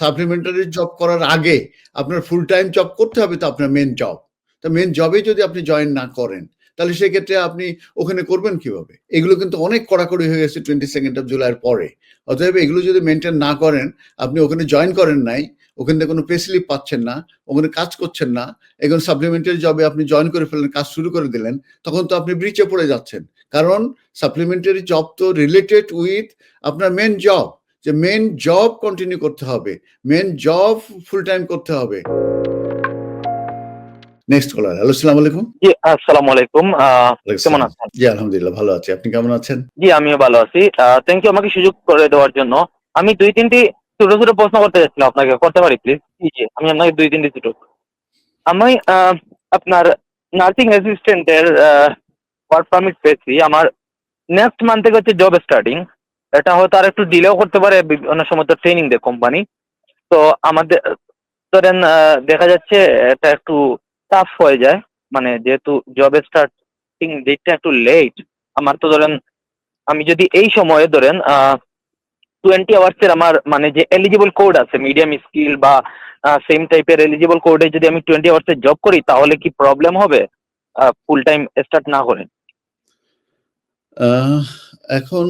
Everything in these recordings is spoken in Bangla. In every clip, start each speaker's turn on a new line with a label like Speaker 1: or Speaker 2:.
Speaker 1: সাপ্লিমেন্টারি জব করার আগে আপনার ফুল টাইম জব করতে হবে তো আপনার মেন জব তা মেন জবে যদি আপনি জয়েন না করেন, তাহলে সেক্ষেত্রে আপনি ওখানে করবেন কীভাবে? এগুলো কিন্তু অনেক কড়াকড়ি হয়ে গেছে টোয়েন্টি সেকেন্ড অফ জুলাইয়ের পরে। অতএব এগুলো যদি মেনটেন না করেন, আপনি ওখানে জয়েন করেন নাই, ওখান থেকে কোনো পে স্লিপ পাচ্ছেন না, ওখানে কাজ করছেন না এখন সাপ্লিমেন্টারি জবে আপনি জয়েন করে ফেলেন, কাজ শুরু করে দিলেন, তখন তো আপনি ব্রিচে পড়ে যাচ্ছেন। কারণ সাপ্লিমেন্টারি জব তো রিলেটেড উইথ আপনার মেন জব যে মেন জব কন্টিনিউ করতে হবে মেন জব ফুল টাইম করতে হবে। নেক্সট কলার হ্যালো সালাম আলাইকুম।
Speaker 2: জি আসসালামু আলাইকুম কেমন আছেন?
Speaker 1: জি আলহামদুলিল্লাহ ভালো আছি। আপনি কেমন আছেন?
Speaker 2: জি আমিও ভালো আছি। থ্যাংক ইউ আমাকে সুযোগ করে দেওয়ার জন্য। আমি দুই তিনটি ছোট ছোট প্রশ্ন করতে চাচ্ছিলাম আপনাকে করতে পারি প্লিজ জি জি আমি আপনাকে দুই তিনটি ছোট। আমি আপনার নার্সিং অ্যাসিস্ট্যান্টের ওয়ার্ক পারমিট পেয়েছি। আমার নেক্সট মান্থ থেকে হচ্ছে জব স্টার্টিং এটা হয়তো আর একটু ডিলেও করতে পারে অনেক সময় তো ট্রেনিং দেয় কোম্পানি তো আমাদের ধরেন দেখা যাচ্ছে এটা একটু টাফ হয়ে যায়। মানে যেহেতু জব স্টার্টিং ডেটটা একটু লেট আমার তো ধরেন, আমি যদি এই সময়ে ধরেন টোয়েন্টি আওয়ার্সের আমার মানে যে এলিজিবল কোড আছে মিডিয়াম স্কিল বা সেম টাইপের এলিজিবল কোডে যদি আমি টোয়েন্টি আওয়ার্সের জব করি, তাহলে কি প্রবলেম হবে? ফুল টাইম স্টার্ট না করে।
Speaker 1: এখন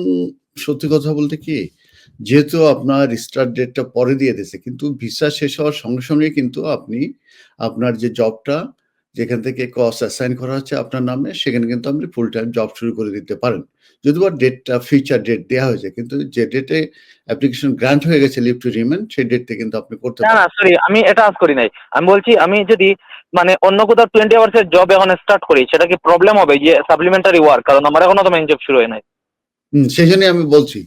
Speaker 1: সত্যি কথা বলতে কি যেহেতু আপনার স্টার্ট ডেটটা পরে দিয়ে দিয়েছে কিন্তু ভিসা শেষ হওয়ার সঙ্গে সঙ্গে কিন্তু আপনি আপনার যে জবটা যেখান থেকে কস অ্যাসাইন করা হচ্ছে আপনার নামে সেখানে কিন্তু আপনি ফুল টাইম জব শুরু করে দিতে পারেন। যদিও ডেটটা ফিউচার ডেট দেওয়া হয়েছে কিন্তু যে ডেটে অ্যাপ্লিকেশন গ্রান্ট হয়ে গেছে লিভ টু রিমেন সেই ডেটে কিন্তু আপনি করতে
Speaker 2: না
Speaker 1: পারেন।
Speaker 2: না সরি আমি এটা আজ করি নাই। আমি বলছি আমি যদি মানে অন্য কোথাও টোয়েন্টি আওয়ার্সের জব এখন স্টার্ট করি সেটা কি প্রবলেম হবে যে সাপ্লিমেন্টারি ওয়ার্ক কারণ আমার এখনও তো মেইন জব শুরু হয় নাই।
Speaker 1: সেই জন্যই আমি বলছি।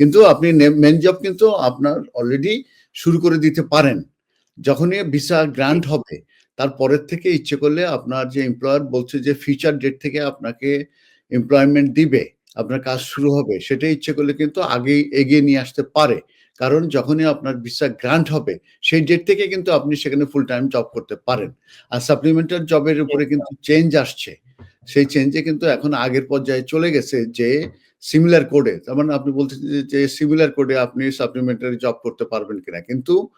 Speaker 1: কিন্তু আপনি মেন জব কিন্তু আপনার অলরেডি শুরু করে দিতে পারেন। যখনই ভিসা গ্রান্ট হবে তারপরের থেকে ইচ্ছে করলে আপনার যে এমপ্লয়ার বলছে যে ফিউচার ডেট থেকে আপনাকে এমপ্লয়মেন্ট দিবে, আপনার কাজ শুরু হবে, সেটাই ইচ্ছে করলে কিন্তু আগেই এগিয়ে নিয়ে আসতে পারে। কারণ যখনই আপনার ভিসা গ্রান্ট হবে, সেই ডেট থেকে কিন্তু আপনি সেখানে ফুল টাইম জব করতে পারেন। আর সাপ্লিমেন্টারি জবের উপরে কিন্তু চেঞ্জ আসছে। সেই চেঞ্জে কিন্তু এখন আগের পর্যায়ে চলে গেছে যে সিমিলার কোডে তার মানে আপনি বলছেন যে- সিমিলার কোডে আপনি সাপ্লিমেন্টারি জব করতে পারবেন কিনা। কিন্তু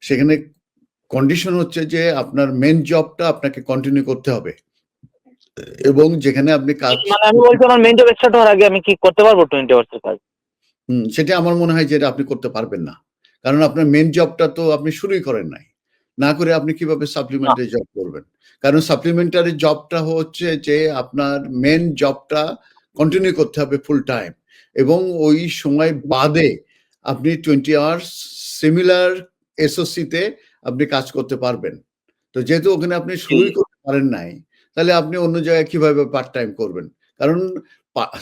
Speaker 1: সেখানে কন্ডিশন হচ্ছে যে আপনার মেন জবটা আপনাকে কন্টিনিউ করতে হবে। এবং যেখানে আপনি কাজ
Speaker 2: মানে আমি বলছি আমার মেইন জব স্টার্ট হওয়ার আগে আমি কি করতে পারব টোয়েন্টি আওয়ার্সের কাজ?
Speaker 1: হুম, সেটা আমার মনে হয় যে এটা আপনি করতে পারবেন না। কারণ আপনার মেন জবটা তো আপনি শুরুই করেন নাই। না করে আপনি কীভাবে সাপ্লিমেন্টারি জব করবেন? কারণ সাপ্লিমেন্টারি জবটা হচ্ছে যে আপনার মেন জবটা কন্টিনিউ করতে হবে ফুল টাইম এবং ওই সময় বাদে আপনি টোয়েন্টি আওয়ার্স সিমিলার এসওসিতে আপনি কাজ করতে পারবেন। তো যেহেতু ওখানে আপনি শুরুই করতে পারেন নাই তাহলে আপনি অন্য জায়গায় কীভাবে পার্ট টাইম করবেন? কারণ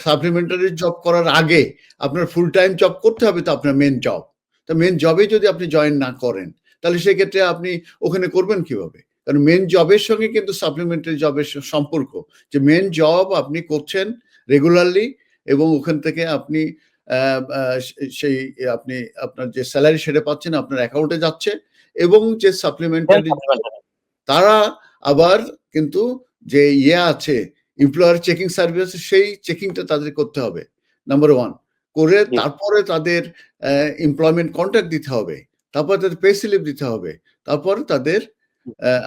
Speaker 1: সাপ্লিমেন্টারি জব করার আগে আপনার ফুল টাইম জব করতে হবে তো আপনার মেন জব তো মেন জবে যদি আপনি জয়েন না করেন তাহলে সেক্ষেত্রে আপনি ওখানে করবেন কীভাবে? কারণ মেন জবের সঙ্গে কিন্তু সাপ্লিমেন্টারি জবের সম্পর্ক। যে মেন জব আপনি করছেন রেগুলারলি এবং ওখান থেকে আপনি সেই আপনি আপনার যে স্যালারি সেটা পাচ্ছেন আপনার অ্যাকাউন্টে যাচ্ছে এবং যে সাপ্লিমেন্টারি তারা আবার কিন্তু যে ইয়ে আছে এমপ্লয়ার চেকিং সার্ভিস সেই চেকিংটা তাদের করতে হবে নাম্বার ওয়ান করে তারপরে তাদের এমপ্লয়মেন্ট কন্ট্রাক্ট দিতে হবে তারপর তাদের পে স্লিপ দিতে হবে তারপর তাদের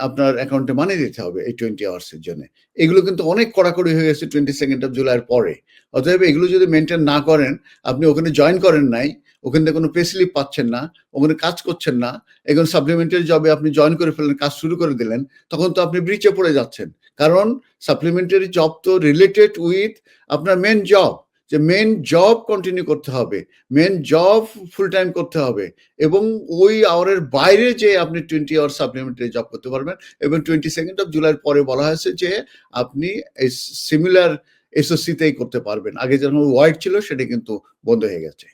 Speaker 1: আপনার অ্যাকাউন্টে মানি দিতে হবে এই টোয়েন্টি আওয়ার্সের জন্য। এগুলো কিন্তু অনেক কড়াকড়ি হয়ে গেছে টোয়েন্টি সেকেন্ড অফ জুলাইয়ের পরে। অতএব এগুলো যদি মেনটেন না করেন, আপনি ওখানে জয়েন করেন নাই, ওখান কোনো পে স্লিপ পাচ্ছেন না, ওখানে কাজ করছেন না এখন সাপ্লিমেন্টারি জবে আপনি জয়েন করে ফেললেন, কাজ শুরু করে দিলেন, তখন তো আপনি ব্রিচে পড়ে যাচ্ছেন। কারণ সাপ্লিমেন্টারি জব তো রিলেটেড উইথ আপনার মেন জব যে মেন জব কন্টিনিউ করতে হবে মেন জব ফুল টাইম করতে হবে এবং ওই আওয়ারের বাইরে যে আপনি টোয়েন্টি আওয়ার সাপ্লিমেন্টারি জব করতে পারবেন এবং টোয়েন্টি সেকেন্ড অফ জুলাইয়ের পরে বলা হয়েছে যে আপনি এই সিমিলার এসওসিতেই করতে পারবেন। আগে যেমন ওয়াইড ছিল সেটা কিন্তু বন্ধ হয়ে গেছে।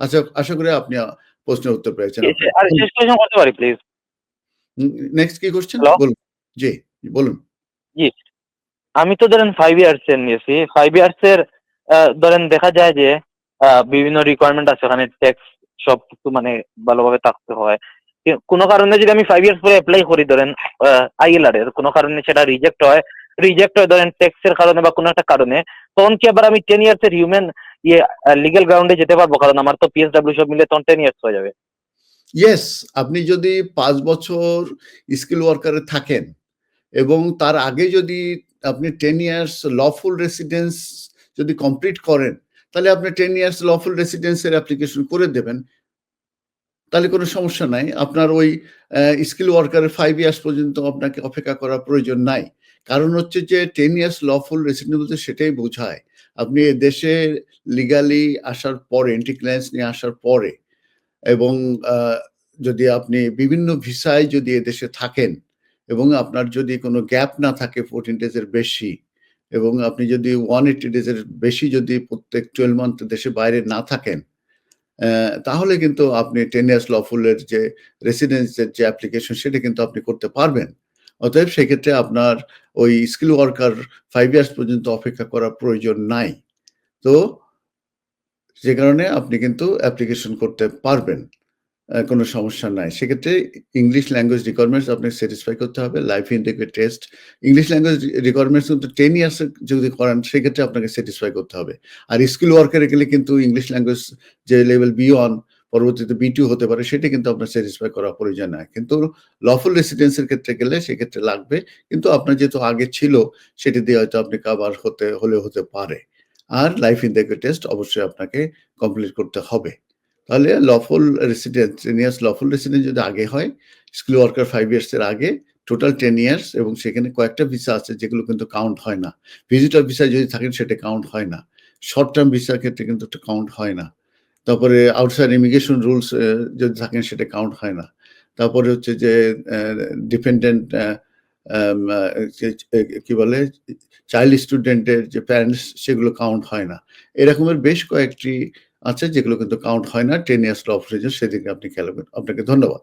Speaker 1: আচ্ছা আশা করি আপনি প্রশ্নের উত্তর পেয়েছেন।
Speaker 2: আর করতে পারি প্লিজ
Speaker 1: নেক্সট কি কোশ্চেন বলুন। জি বলুন।
Speaker 2: জি। আমি তো ধরেন ফাইভ ইয়ার্স এর নিয়েছি। ফাইভ ইয়ার্স এর ধরেন দেখা যায় যে বিভিন্ন রিকোয়ারমেন্ট আছে, ওখানে ট্যাক্স সব কিছু মানে ভালোভাবে থাকতে হয়। কোনো কারণে যদি আমি ফাইভ ইয়ার্স পরে অ্যাপ্লাই করি, ধরেন আইএলআর এর, কোনো কারণে সেটা রিজেক্ট হয় রিজেক্ট হয় ধরেন ট্যাক্স এর কারণে বা কোনো একটা কারণে, তখন কি আবার আমি টেন ইয়ার্স এর হিউম্যান ইয়ে লিগেল গ্রাউন্ডে যেতে পারব? কারণ আমার তো পিএসডাব্লিউ সব মিলে তখন টেন ইয়ার্স হয়ে যাবে।
Speaker 1: ইয়েস আপনি যদি পাঁচ বছর স্কিল ওয়ার্কারে থাকেন, এবং তার আগে যদি আপনি টেন ইয়ার্স লফুল রেসিডেন্স যদি কমপ্লিট করেন, তাহলে আপনি টেন ইয়ার্স লফুল রেসিডেন্সের অ্যাপ্লিকেশন করে দেবেন। তাহলে কোনো সমস্যা নাই। আপনার ওই স্কিল ওয়ার্কারের ফাইভ ইয়ার্স পর্যন্ত আপনাকে অপেক্ষা করার প্রয়োজন নাই। কারণ হচ্ছে যে টেন ইয়ার্স লফুল রেসিডেন্ট বলতে সেটাই বোঝায়। আপনি দেশে লিগালি আসার পরে এন্টি ক্লিয়ারেন্স নিয়ে আসার পরে এবং যদি আপনি বিভিন্ন ভিসায় যদি এদেশে থাকেন এবং আপনার যদি কোনো গ্যাপ না থাকে ফোরটিন ডেজের বেশি এবং আপনি যদি ওয়ান এইটি ডেজের বেশি যদি প্রত্যেক টুয়েলভ মান্থ দেশে বাইরে না থাকেন তাহলে কিন্তু আপনি টেন ইয়ার্স লফুলের যে রেসিডেন্সের যে অ্যাপ্লিকেশন সেটা কিন্তু আপনি করতে পারবেন। অতএব সেক্ষেত্রে আপনার ওই স্কিল ওয়ার্কার ফাইভ ইয়ার্স পর্যন্ত অপেক্ষা করার প্রয়োজন নাই। তো, যে কারণে আপনি কিন্তু অ্যাপ্লিকেশন করতে পারবেন। কোনো সমস্যা নাই। সেক্ষেত্রে ইংলিশ ল্যাঙ্গুয়েজ রিকোয়ারমেন্টস আপনাকে স্যাটিসফাই করতে হবে। Life integrate test English language requirements কিন্তু টেন ইয়ার্স যদি করেন, সেক্ষেত্রে আপনাকে স্যাটিসফাই করতে হবে। আর স্কিল ওয়ার্কারে গেলে কিন্তু ইংলিশ ল্যাঙ্গুয়েজ যে লেভেল বি ওয়ান পরবর্তীতে বি টু হতে পারে, সেটা কিন্তু আপনার স্যাটিসফাই করা প্রয়োজন নয় কিন্তু লফুল রেসিডেন্সের ক্ষেত্রে গেলে সেক্ষেত্রে লাগবে। কিন্তু আপনার যেহেতু আগে ছিল, সেটি দিয়ে হয়তো আপনি কাবার হতে হলে হতে পারে। আর লাইফ ইন্টিগ্রেট টেস্ট অবশ্যই আপনাকে কমপ্লিট করতে হবে। তাহলে lawful resident ten years lawful resident যদি আগে হয় স্কিল ওয়ার্কার ফাইভ ইয়ার্স এর আগে টোটাল টেন ইয়ার্স এবং সেখানে কয়েকটা ভিসা আছে যেগুলো কিন্তু কাউন্ট হয় না। ভিজিটর ভিসা যদি থাকেন সেটা কাউন্ট হয় না। শর্ট টার্ম ভিসার ক্ষেত্রে কিন্তু কাউন্ট হয় না। তারপরে আউটসাইড ইমিগ্রেশন রুলস যদি থাকেন সেটা কাউন্ট হয় না। তারপরে হচ্ছে যে ডিপেন্ডেন্ট কি বলে? চাইল্ড স্টুডেন্টের যে প্যারেন্টস সেগুলো কাউন্ট হয় না। এরকমের বেশ কয়েকটি আছে, যেগুলো কিন্তু কাউন্ট হয় না। টেন ইয়ার্স অফ সেদিকে আপনি খেয়াল করেন আপনাকে ধন্যবাদ।